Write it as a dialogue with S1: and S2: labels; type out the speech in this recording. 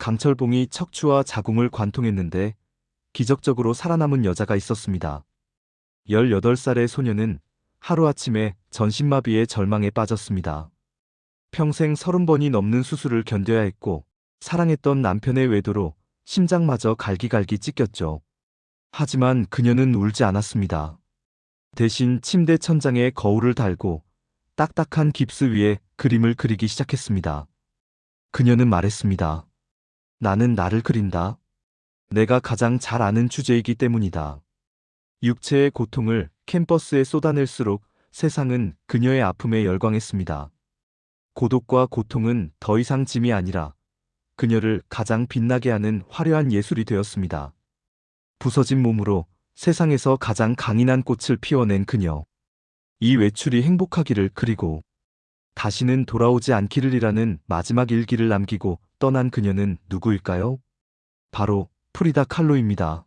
S1: 강철봉이 척추와 자궁을 관통했는데 기적적으로 살아남은 여자가 있었습니다. 18살의 소녀는 하루아침에 전신마비의 절망에 빠졌습니다. 평생 30번이 넘는 수술을 견뎌야 했고 사랑했던 남편의 외도로 심장마저 갈기갈기 찢겼죠. 하지만 그녀는 울지 않았습니다. 대신 침대 천장에 거울을 달고 딱딱한 깁스 위에 그림을 그리기 시작했습니다. 그녀는 말했습니다. 나는 나를 그린다. 내가 가장 잘 아는 주제이기 때문이다. 육체의 고통을 캠퍼스에 쏟아낼수록 세상은 그녀의 아픔에 열광했습니다. 고독과 고통은 더 이상 짐이 아니라 그녀를 가장 빛나게 하는 화려한 예술이 되었습니다. 부서진 몸으로 세상에서 가장 강인한 꽃을 피워낸 그녀. 이 외출이 행복하기를 그리고 다시는 돌아오지 않기를이라는 마지막 일기를 남기고 떠난 그녀는 누구일까요? 바로 프리다 칼로입니다.